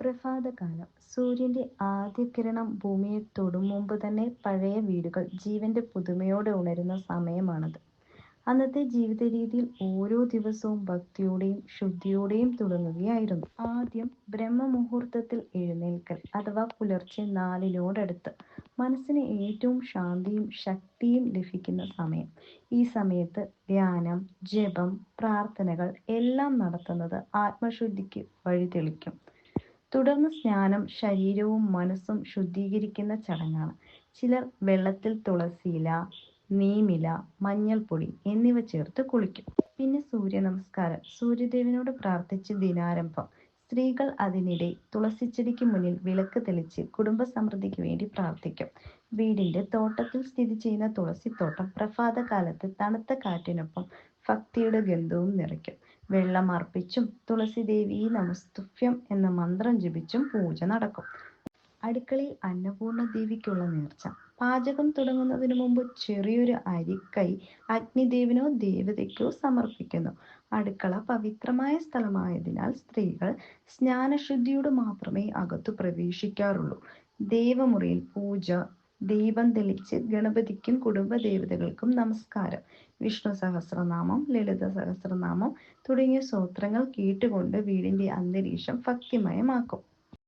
പ്രഭാതകാലം സൂര്യന്റെ ആദ്യ കിരണം ഭൂമിയെ തൊടും മുമ്പ് തന്നെ പഴയ വീടുകൾ ജീവന്റെ പുതുമയോടെ ഉണരുന്ന സമയമാണത്. അന്നത്തെ ജീവിത രീതിയിൽ ഓരോ ദിവസവും ഭക്തിയോടെയും ശുദ്ധിയോടെയും തുടങ്ങുകയായിരുന്നു. ആദ്യം ബ്രഹ്മമുഹൂർത്തത്തിൽ എഴുന്നേൽക്കൽ അഥവാ പുലർച്ചെ നാലിനോടടുത്ത്. മനസ്സിന് ഏറ്റവും ശാന്തിയും ശക്തിയും ലഭിക്കുന്ന സമയം. ഈ സമയത്ത് ധ്യാനം, ജപം, പ്രാർത്ഥനകൾ എല്ലാം നടത്തുന്നത് ആത്മശുദ്ധിക്ക് വഴിതെളിക്കും. തുടർന്ന് സ്നാനം ശരീരവും മനസ്സും ശുദ്ധീകരിക്കുന്ന ചടങ്ങാണ്. ചിലർ വെള്ളത്തിൽ തുളസിയില, നീമില, മഞ്ഞൾപ്പൊടി എന്നിവ ചേർത്ത് കുളിക്കും. പിന്നെ സൂര്യ നമസ്കാരം സൂര്യദേവനോട് പ്രാർത്ഥിച്ച് ദിനാരംഭം. സ്ത്രീകൾ അതിനിടെ തുളസിച്ചെടിക്ക് മുന്നിൽ വിളക്ക് തെളിച്ച് കുടുംബസമൃദ്ധിക്ക് വേണ്ടി പ്രാർത്ഥിക്കും. വീടിന്റെ തോട്ടത്തിൽ സ്ഥിതി ചെയ്യുന്ന തുളസിത്തോട്ടം പ്രഭാതകാലത്ത് തണുത്ത കാറ്റിനൊപ്പം ഭക്തിയുടെ ഗന്ധവും നിറയ്ക്കും. വെള്ളം അർപ്പിച്ചും തുളസി ദേവി നമസ്തുഭ്യം എന്ന മന്ത്രം ജപിച്ചും പൂജ നടക്കും. അടുക്കളയിൽ അന്നപൂർണ ദേവിക്കുള്ള നേർച്ച. പാചകം തുടങ്ങുന്നതിനു മുമ്പ് ചെറിയൊരു അരിക്കൈ അഗ്നിദേവിനോ ദേവതയ്ക്കോ സമർപ്പിക്കുന്നു. അടുക്കള പവിത്രമായ സ്ഥലമായതിനാൽ സ്ത്രീകൾ സ്നാനശുദ്ധിയോട് മാത്രമേ അകത്തു പ്രവേശിക്കാറുള്ളൂ. ദേവമുറിയിൽ പൂജ. ദീപം തെളിച്ച് ഗണപതിക്കും കുടുംബ ദേവതകൾക്കും നമസ്കാരം. വിഷ്ണു സഹസ്രനാമം ലളിത സഹസ്രനാമം തുടങ്ങിയ സ്തോത്രങ്ങൾ കേട്ടുകൊണ്ട് വീടിന്റെ അന്തരീക്ഷം ഭക്തിമയമാക്കും.